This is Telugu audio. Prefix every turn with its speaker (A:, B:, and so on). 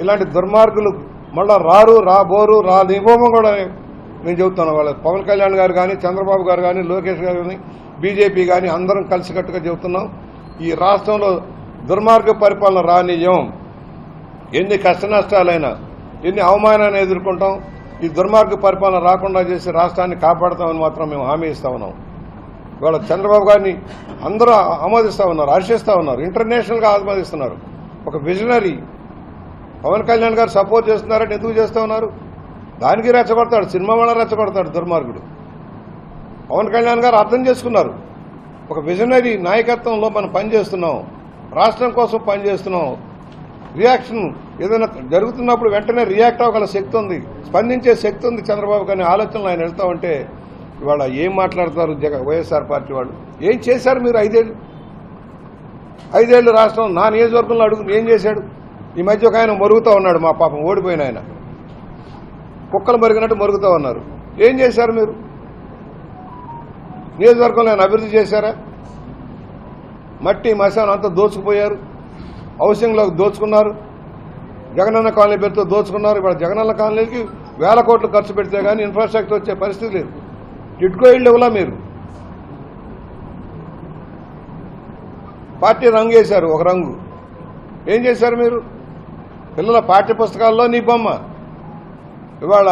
A: ఇలాంటి దుర్మార్గులు మళ్ళా రారు రాబోరు రా నిబోమం కూడా నేను చెబుతాను వాళ్ళ పవన్ కళ్యాణ్ గారు కానీ చంద్రబాబు గారు కానీ లోకేష్ గారు కానీ బీజేపీ కానీ అందరం కలిసికట్టుగా చెబుతున్నాం. ఈ రాష్ట్రంలో దుర్మార్గ పరిపాలన రానియం ఎన్ని కష్ట నష్టాలైనా ఎన్ని అవమానాన్ని ఎదుర్కొంటాం ఈ దుర్మార్గ పరిపాలన రాకుండా చేసి రాష్ట్రాన్ని కాపాడతామని మాత్రం మేము హామీ ఇస్తా ఉన్నాం. ఇవాళ చంద్రబాబు గారిని అందరూ ఆమోదిస్తా ఉన్నారు హర్షిస్తూ ఉన్నారు ఇంటర్నేషనల్గా ఆమోదిస్తున్నారు. ఒక విజనరీ పవన్ కళ్యాణ్ గారు సపోర్ట్ చేస్తున్నారంటే ఎందుకు చేస్తూ ఉన్నారు? దానికి రెచ్చగొడతాడు సినిమా వల్ల రెచ్చగొడతాడు దుర్మార్గుడు. పవన్ కళ్యాణ్ గారు అర్థం చేసుకున్నారు. ఒక విజనరీ నాయకత్వంలో మనం పనిచేస్తున్నాం రాష్ట్రం కోసం పనిచేస్తున్నాం. రియాక్షన్ ఏదైనా జరుగుతున్నప్పుడు వెంటనే రియాక్ట్ అవ్వగల శక్తి ఉంది స్పందించే శక్తి ఉంది చంద్రబాబు గారి ఆలోచనలు ఆయన వెళ్తా ఉంటే ఇవాళ ఏం మాట్లాడతారు జగ వైఎస్ఆర్ పార్టీ వాళ్ళు? ఏం చేశారు మీరు ఐదేళ్ళు? ఐదేళ్ళు రాష్ట్రం నా నియోజకవర్గంలో అడుగు ఏం చేశాడు? ఈ మధ్య ఒక ఆయన మరుగుతూ ఉన్నాడు మా పాపం ఓడిపోయిన ఆయన. కుక్కలు మరిగినట్టు మరుగుతూ ఉన్నారు. ఏం చేశారు మీరు? నియోజకవర్గంలో ఆయన అభివృద్ధి చేశారా? మట్టి మశానం అంతా దోచుకుపోయారు. హౌసింగ్లోకి దోచుకున్నారు. జగనన్న కాలనీ పేరుతో దోచుకున్నారు. ఇప్పుడు జగనన్న కాలనీకి వేల కోట్లు ఖర్చు పెడితే కానీ ఇన్ఫ్రాస్ట్రక్చర్ వచ్చే పరిస్థితి లేదు. ఇటుకో ఇళ్ళు ఇవ్వలా మీరు? పార్టీ రంగు వేశారు ఒక రంగు. ఏం చేశారు మీరు? పిల్లల పాఠ్య పుస్తకాల్లో నీ బొమ్మ. ఇవాళ